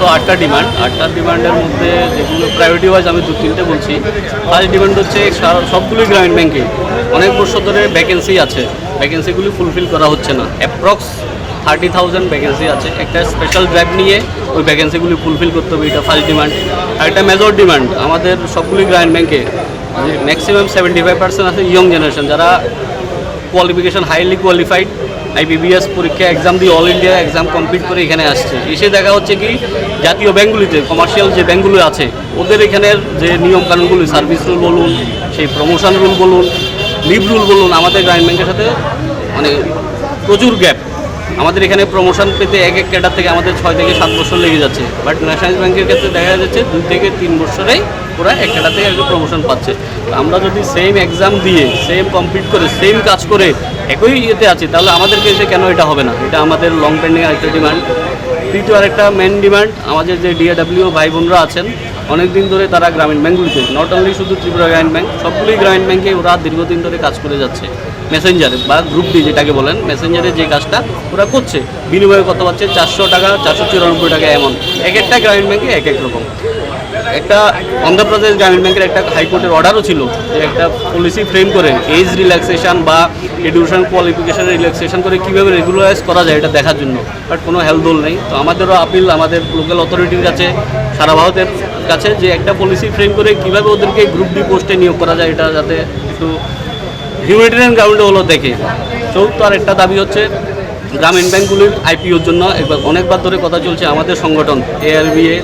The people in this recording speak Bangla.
মূলত আটটা ডিমান্ড আটটা ডিমান্ডের মধ্যে যেগুলো প্রায়োরিটি ওয়াইজ আমি দু তিনটে বলছি। ফার্স্ট ডিমান্ড হচ্ছে সবগুলোই গ্রামীণ ব্যাংকে অনেক বছর ধরে ভ্যাকেন্সি আছে। ভ্যাকেন্সিগুলি ফুলফিল করা হচ্ছে না। অ্যাপ্রক্স থার্টি থাউজেন্ড ভ্যাকেন্সি আছে। একটা স্পেশাল ড্রাইভ নিয়ে ওই ভ্যাকেন্সিগুলি ফুলফিল করতে হবে, এটা ফার্স্ট ডিমান্ড আর একটা মেজর ডিমান্ড আমাদের সবগুলি গ্রামীণ ব্যাংকে ম্যাক্সিমাম সেভেন্টি ফাইভ পার্সেন্ট আছে ইয়ং জেনারেশন যারা কোয়ালিফিকেশন হাইলি কোয়ালিফাইড আইবিবিএস পরীক্ষা এক্সাম দিয়ে অল ইন্ডিয়া এক্সাম কমপ্লিট করে এখানে আসছে। এসে দেখা হচ্ছে কি, জাতীয় ব্যাঙ্কগুলিতে কমার্শিয়াল যে ব্যাঙ্কগুলো আছে, ওদের এখানের যে নিয়ম কানুনগুলি সার্ভিস রুল বলুন, সেই প্রমোশন রুল বলুন লিভ রুল বলুন, আমাদের গ্রামীণ ব্যাংকের সাথে মানে প্রচুর গ্যাপ আমাদের এখানে প্রমোশন পেতে এক এক ক্যাডার থেকে আমাদের ছয় থেকে সাত বছর লেগে যাচ্ছে। বাট ন্যাশনাল ব্যাংকের ক্ষেত্রে দেখা যাচ্ছে দুই থেকে তিন বছরেই ওরা এক ক্যাডার থেকে একটা প্রমোশন পাচ্ছে। আমরা যদি সেম এক্সাম দিয়ে সেম কমপ্লিট করে সেম কাজ করে একই ইয়েতে আছি, তাহলে আমাদেরকে এসে কেন এটা হবে না? এটা আমাদের লং পেন্ডিং একটা ডিমান্ড তৃতীয় আরেকটা মেন ডিমান্ড আমাদের যে ডিএডাব্লিউ ভাই বোনরা আছেন অনেক দিন ধরে তারা গ্রামীণ ব্যাঙ্কগুলিতে নট অনলি শুধু ত্রিপুরা গ্রামীণ ব্যাঙ্ক সবগুলোই গ্রামীণ ব্যাঙ্কে ওরা দীর্ঘদিন ধরে কাজ করে যাচ্ছে। মেসেঞ্জারে বা গ্রুপ ডি যেটাকে বলেন মেসেঞ্জারে যে কাজটা ওরা করছে। বিনিময়ে কত পাচ্ছে? চারশো টাকা, চারশো চুরানব্বই টাকা এমন এক একটা গ্রামীণ ব্যাঙ্কে এক এক রকম। একটা অন্ধ্রপ্রদেশ গ্রামীণ ব্যাংকের একটা হাইকোর্টের অর্ডারও ছিল যে একটা পলিসি ফ্রেম করে এজ রিল্যাক্সেশন বা এডুকেশন কোয়ালিফিকেশন রিল্যাক্সেশন করে কীভাবে রেগুলারাইজ করা যায় এটা দেখার জন্য। বাট কোনো হেলদোল নেই। তো আমাদেরও আপিল আমাদের লোকাল অথরিটির কাছে, সারা ভারতের কাছে যে একটা পলিসি ফ্রেম করে কীভাবে ওদেরকে গ্রুপ ডি পোস্টে নিয়োগ করা যায় এটা যাতে একটু হিউম্যানিটেরিয়ান গ্রাউন্ডে হলো দেখে। চৌথ আর একটা দাবি হচ্ছে, গ্রামীণ ব্যাংকগুলির আইপিওর জন্য একবার অনেকবার ধরে কথা চলছে আমাদের সংগঠন এআরবিএ